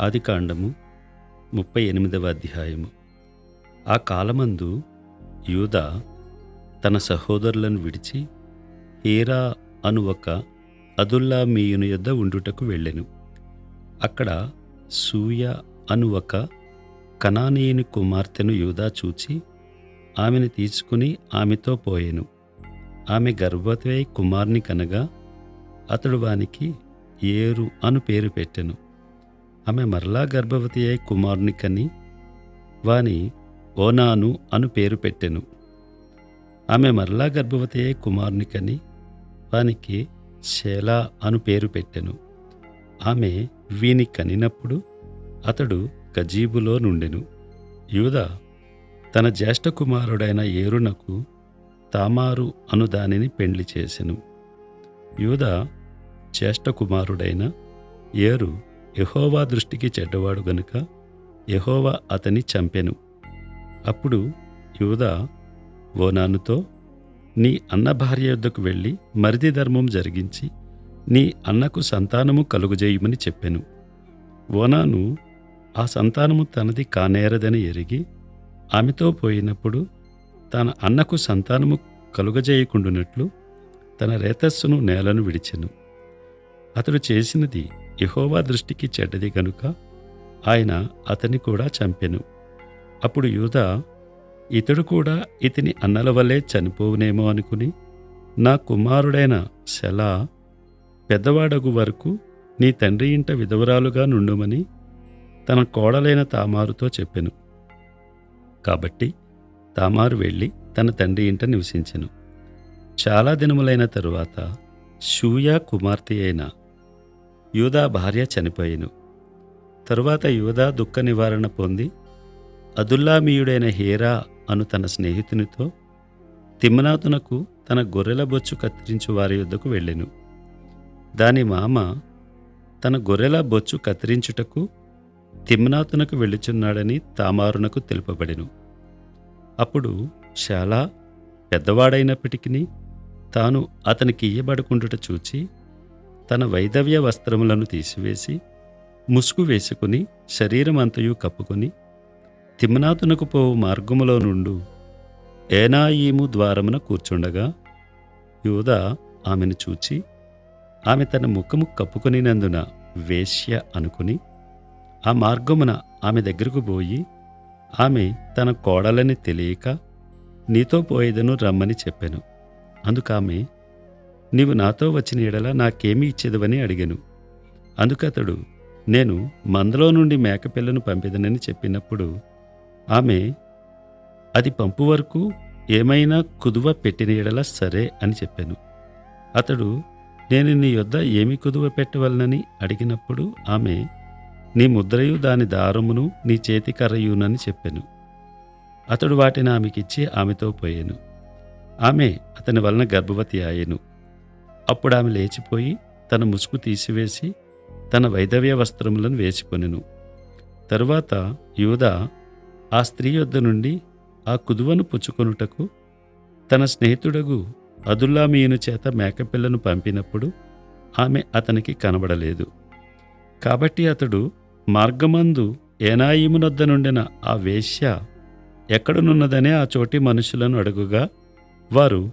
ఆదికాండము ముప్పై ఎనిమిదవ అధ్యాయము. ఆ కాలమందు యూదా తన సహోదరులను విడిచి హీరా అను ఒక అదుల్లా మీయుని యొద్ద ఉండుటకు వెళ్ళెను. అక్కడ సూయ అను ఒక కనానీయుని కుమార్తెను యూదా చూచి ఆమెను తీసుకుని ఆమెతో పోయెను. ఆమె గర్భవతి కుమార్ని కనగా అతడు వానికి ఏరు అను పేరు పెట్టెను. ఆమె మరలా గర్భవతి అయి కుమారుని కని వాని ఓనాను అను పేరు పెట్టెను. ఆమె మరలా గర్భవతి అయి కుమారుని కని వానికి శేలా అను పేరు పెట్టెను. ఆమె వీని కనినప్పుడు అతడు గజీబులో నుండెను. యూదా తన జ్యేష్ఠ కుమారుడైన ఏరునకు తామారు అను దానిని పెండ్లి చేసెను. యూద జ్యేష్ఠ కుమారుడైన ఏరు యహోవా దృష్టికి చెడ్డవాడు గనుక యహోవా అతని చంపెను. అప్పుడు యూదా ఓనానుతో నీ అన్న భార్య యొద్దకు వెళ్ళి మరిది ధర్మం జరిగించి నీ అన్నకు సంతానము కలుగుజేయమని చెప్పెను. ఓనాను ఆ సంతానము తనది కానేరదని ఎరిగి ఆమెతో పోయినప్పుడు తన అన్నకు సంతానము కలుగజేయకుండునట్లు తన రేతస్సును నేలను విడిచెను. అతడు చేసినది యహోవా దృష్టికి చెడ్డది గనుక ఆయన అతని కూడా చంపెను. అప్పుడు యూదా ఇతడు కూడా ఇతని అన్నల వల్లే చనిపోవునేమో అనుకుని నా కుమారుడైన శలా పెద్దవాడగు వరకు నీ తండ్రి ఇంట విధవరాలుగా నుండుమని తన కోడలైన తామారుతో చెప్పెను. కాబట్టి తామారు వెళ్ళి తన తండ్రి ఇంట నివసించెను. చాలా దినములైన తరువాత షూయా కుమార్తె అయిన యూదా భార్య చనిపోయెను. తరువాత యూదా దుఃఖ నివారణ పొంది అదుల్లామీయుడైన హేరా అను తన స్నేహితునితో తిమ్మనాథునకు తన గొర్రెల బొచ్చు కత్తిరించు వారి యొద్దకు వెళ్ళెను. దాని మామ తన గొర్రెల బొచ్చు కత్తిరించుటకు తిమ్నాతునకు వెళ్ళుచున్నాడని తామారునకు తెలుపబడెను. అప్పుడు శాలా పెద్దవాడైనప్పటికీ తాను అతనికి ఇయ్యబడుకుంటుట చూచి తన వైదవ్య వస్త్రములను తీసివేసి ముసుగు వేసుకుని శరీరమంతయు కప్పుకొని తిమ్నాతునకు పోవు మార్గములో నుండు ఏనాయీము ద్వారమున కూర్చుండగా యూదా ఆమెను చూచి ఆమె తన ముఖము కప్పుకొనినందున వేశ్య అనుకుని ఆ మార్గమున ఆమె దగ్గరకు పోయి ఆమె తన కోడలని తెలియక నీతో పోయేదను రమ్మని చెప్పాను. అందుకామె నీవు నాతో వచ్చిన ఎడల నాకేమి ఇచ్చేదవని అడిగాను. అందుకతడు నేను మందలో నుండి మేకపిల్లను పంపిదనని చెప్పినప్పుడు ఆమె అది పంపు వరకు ఏమైనా కుదువ పెట్టిన ఎడల సరే అని చెప్పాను. అతడు నేను నీ యొద్ద ఏమి కుదువ పెట్టవలనని అడిగినప్పుడు ఆమె నీ ముద్రయు దాని దారమును నీ చేతి కర్రయునని చెప్పాను. అతడు వాటిని ఆమెకిచ్చి ఆమెతో పోయాను. ఆమె అతని వలన గర్భవతి ఆయెను అప్పుడు ఆమె లేచిపోయి తన ముసుగు తీసివేసి తన వైదవ్య వస్త్రములను వేసుకొనెను. తరువాత యూదా ఆ స్త్రీ యొద్ద నుండి ఆ కుదువను పుచ్చుకొనుటకు తన స్నేహితుడగు అదుల్లామీయును చేత మేకపిల్లను పంపినప్పుడు ఆమె అతనికి కనబడలేదు. కాబట్టి అతడు మార్గమందు ఏనాయిమునొద్ద నుండిన ఆ వేశ్య ఎక్కడనున్నదనే ఆ చోటి మనుషులను అడుగుగా వారు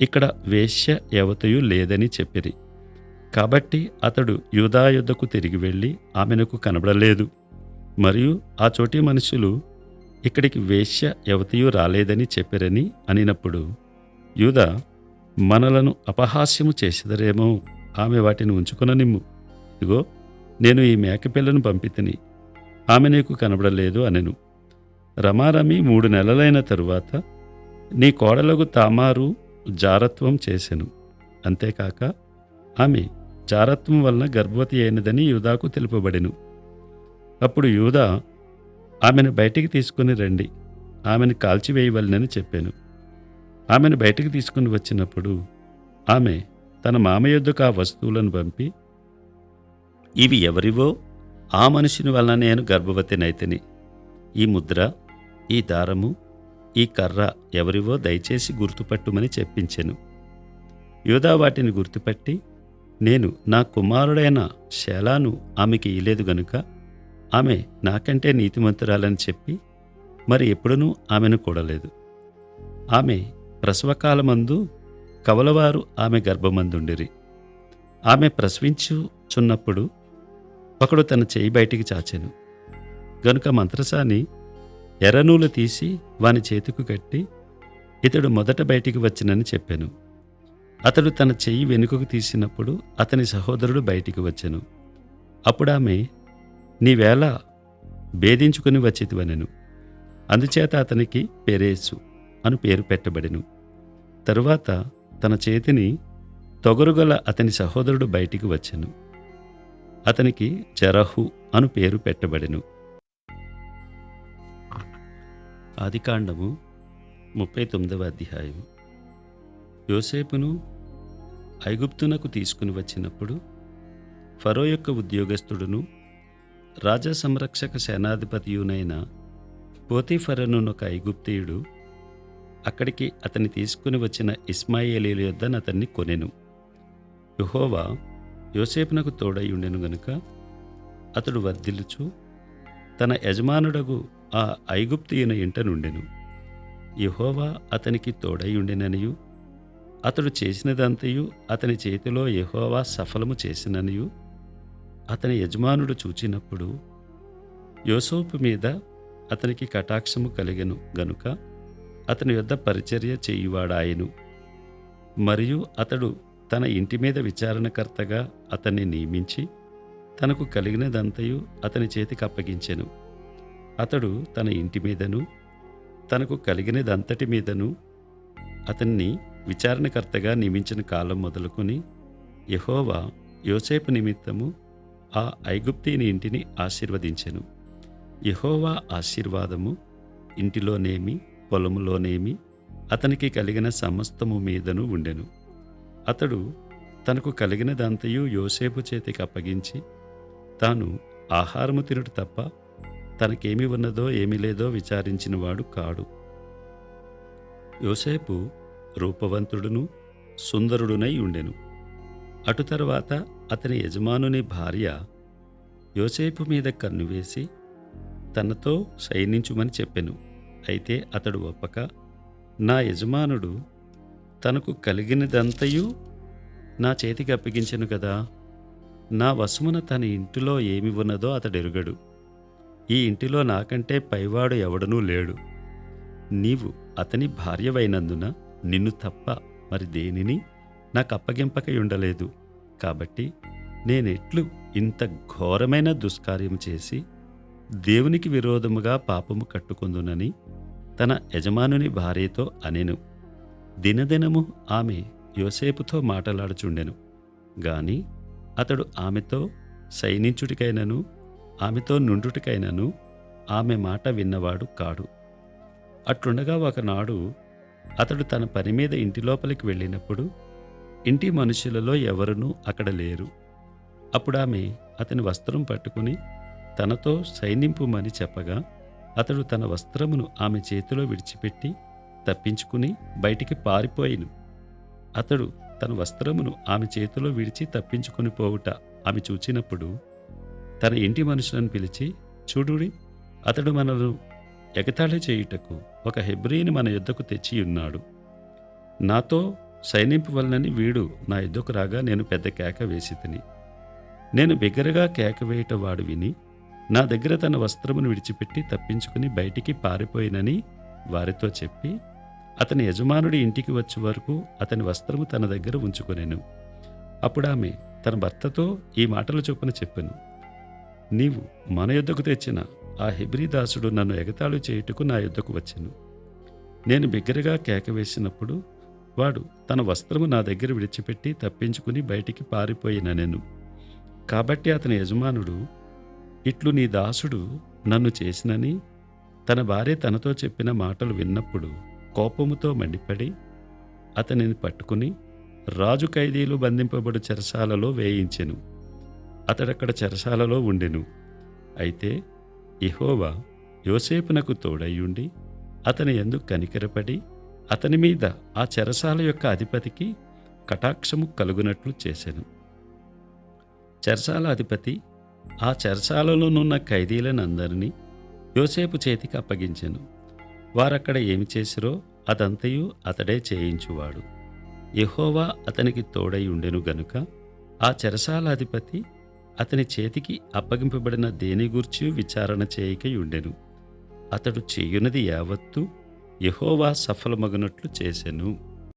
ఇక్కడ వేశ్య యవతయు లేదని చెప్పిరి. కాబట్టి అతడు యూదా యుద్ధకు తిరిగి వెళ్ళి ఆమెనకు కనబడలేదు. మరియు ఆ చోటి మనుషులు ఇక్కడికి వేశ్య యవతయు రాలేదని చెప్పిరని అనినప్పుడు యూదా మనలను అపహాస్యము చేసిదరేమో ఆమె వాటిని ఉంచుకొననిమ్ము. ఇగో నేను ఈ మేకపిల్లను పంపితిని ఆమె నీకు కనబడలేదు అనెను. రమారమి మూడు నెలలైన తరువాత నీ కోడలకు తామారు జారత్వం చేసెను. అంతేకాక ఆమె జారత్వం వలన గర్భవతి అయినదని యూదాకు తెలుపబడెను. అప్పుడు యూదా ఆమెను బయటికి తీసుకుని రండి ఆమెను కాల్చివేయవలనని చెప్పాను. ఆమెను బయటికి తీసుకుని వచ్చినప్పుడు ఆమె తన మామ యొద్దకు ఆ వస్తువులను పంపి ఇవి ఎవరివో? ఆ మనిషిని వలన నేను గర్భవతినైతిని. ఈ ముద్ర ఈ దారము ఈ కర్ర ఎవరివో దయచేసి గుర్తుపట్టుమని చెప్పించెను. యూదా వాటిని గుర్తుపట్టి నేను నా కుమారుడైన శేలాను ఆమెకి ఇలేదు గనుక ఆమె నాకంటే నీతిమంతురాలని చెప్పి మరి ఎప్పుడునూ ఆమెను కూడలేదు. ఆమె ప్రసవకాలమందు కవలవారు ఆమె గర్భమందుండిరి. ఆమె ప్రసవించుచున్నప్పుడు ఒకడు తన చేయి బయటికి చాచెను. గనుక మంత్రసాని ఎర్రనూలు తీసి వాని చేతికి కట్టి ఇతడు మొదట బయటికి వచ్చినని చెప్పాను. అతడు తన చెయ్యి వెనుకకు తీసినప్పుడు అతని సహోదరుడు బయటికి వచ్చాను. అప్పుడు ఆమె నీవేళ భేదించుకుని వచ్చేతివనెను. అందుచేత అతనికి పెరేసు అను పేరు పెట్టబడెను. తరువాత తన చేతిని తొగరుగల అతని సహోదరుడు బయటికి వచ్చెను. అతనికి జరహు అను పేరు పెట్టబడెను. ఆదికాండము ముప్పై తొమ్మిదవ అధ్యాయము. యోసేపును ఐగుప్తునకు తీసుకుని వచ్చినప్పుడు ఫరో యొక్క ఉద్యోగస్తుడును రాజా సంరక్షక సేనాధిపతియునైన పోతీఫరను ఒక ఐగుప్తీయుడు అక్కడికి అతన్ని తీసుకుని వచ్చిన ఇస్మాయేలీల యొద్ద అతన్ని కొనెను. యుహోవా యోసేపునకు తోడయ్యుండెను గనుక అతడు వర్ధిల్లుచు తన యజమానుడగు ఆ ఐగుప్తియున ఇంట నుండెను. యహోవా అతనికి తోడయ్యుండెననియు అతడు చేసినదంతయు అతని చేతిలో యహోవా సఫలము చేసిననియు. అతని యజమానుడు చూచినప్పుడు యోసోపు మీద అతనికి కటాక్షము కలిగెను గనుక అతని యొద్ద పరిచర్య చేయువాడాయెను. మరియు అతడు తన ఇంటి మీద విచారణకర్తగా అతన్ని నియమించి తనకు కలిగినదంతయు అతని చేతికి అప్పగించెను. అతడు తన ఇంటి మీదను తనకు కలిగినదంతటి మీదను అతన్ని విచారణకర్తగా నియమించిన కాలం మొదలుకొని యహోవా యోసేపు నిమిత్తము ఆ ఐగుప్తీని ఇంటిని ఆశీర్వదించెను. యహోవా ఆశీర్వాదము ఇంటిలోనేమి పొలములోనేమి అతనికి కలిగిన సమస్తము మీదను ఉండెను. అతడు తనకు కలిగినదంతయు యోసేపు చేతికి అప్పగించి తాను ఆహారము తినుట తప్ప తనకేమి ఉన్నదో ఏమి లేదో విచారించినవాడు కాడు. యోసేపు రూపవంతుడును సుందరుడునై ఉండెను. అటు తర్వాత అతని యజమానుని భార్య యోసేపు మీద కన్ను వేసి తనతో శయనించుమని చెప్పెను. అయితే అతడు ఒప్పక నా యజమానుడు తనకు కలిగినదంతయు నా చేతికి అప్పగించెను కదా. నా వశమున తన ఇంటిలో ఏమి ఉన్నదో అతడెరుగడు. ఈ ఇంటిలో నాకంటే పైవాడు ఎవడనూ లేడు. నీవు అతని భార్యవైనందున నిన్ను తప్ప మరి దేనిని నాకు అప్పగింపకై ఉండలేదు కాబట్టి నేనెట్లు ఇంత ఘోరమైన దుష్కార్యం చేసి దేవునికి విరోధముగా పాపము కట్టుకుందునని తన యజమానుని భార్యతో అనెను. దినదినము ఆమె యోసేపుతో మాటలాడుచుండెను. గాని అతడు ఆమెతో సైనించుటికైనను ఆమెతో నుండుటికైనను ఆమె మాట విన్నవాడు కాడు. అట్లుండగా ఒకనాడు అతడు తన పని మీద ఇంటి లోపలికి వెళ్ళినప్పుడు ఇంటి మనుషులలో ఎవరునూ అక్కడ లేరు. అప్పుడు ఆమె అతని వస్త్రం పట్టుకుని తనతో సైనింపుమని చెప్పగా అతడు తన వస్త్రమును ఆమె చేతిలో విడిచిపెట్టి తప్పించుకుని బయటికి పారిపోయిను. అతడు తన వస్త్రమును ఆమె చేతిలో విడిచి తప్పించుకుని పోవుట ఆమె చూచినప్పుడు తన ఇంటి మనుషులను పిలిచి చూడుడి అతడు మనను ఎగతాళి చేయుటకు ఒక హెబ్రీని మన యుద్ధకు తెచ్చి ఉన్నాడు నాతో సైనింపు వలనని వీడు నా యుద్ధకు రాగా నేను పెద్ద కేక వేసి తిని నేను బిగ్గరగా కేక వేయట వాడు విని నా దగ్గర తన వస్త్రమును విడిచిపెట్టి తప్పించుకుని బయటికి పారిపోయినని వారితో చెప్పి అతని యజమానుడి ఇంటికి వచ్చే వరకు అతని వస్త్రము తన దగ్గర ఉంచుకునేను. అప్పుడు ఆమె తన భర్తతో ఈ మాటలు చొప్పున చెప్పాను. నీవు మన యుద్ధకు తెచ్చిన ఆ హెబ్రీ దాసుడు నన్ను ఎగతాళి చేయుటకు నా యుద్ధకు వచ్చెను. నేను బిగ్గరగా కేక వేసినప్పుడు వాడు తన వస్త్రము నా దగ్గర విడిచిపెట్టి తప్పించుకుని బయటికి పారిపోయిన నేను. కాబట్టి అతని యజమానుడు ఇట్లు నీ దాసుడు నన్ను చేసినని తన భార్య తనతో చెప్పిన మాటలు విన్నప్పుడు కోపముతో మండిపడి అతనిని పట్టుకుని రాజు ఖైదీలు బంధింపబడు చెరసాలలో వేయించెను. అతడక్కడ చెరసాలలో ఉండెను. అయితే ఇహోవా యోసేపునకు తోడయ్యుండి అతని ఎందుకు కనికరపడి అతని మీద ఆ చెరసాల యొక్క అధిపతికి కటాక్షము కలుగునట్లు చేశాను చెరసాల అధిపతి ఆ చెరసాలలోనున్న ఖైదీలనందరినీ యోసేపు చేతికి అప్పగించాను. వారక్కడ ఏమి చేసిరో అదంతయు అతడే చేయించువాడు. యహోవా అతనికి తోడై ఉండెను గనుక ఆ చెరసాలాధిపతి అతని చేతికి అప్పగింపబడిన దేని గూర్చి విచారణ చేయకై ఉండెను అతడు చేయునది యావత్తు యహోవా సఫలమగునట్లు చేసెను.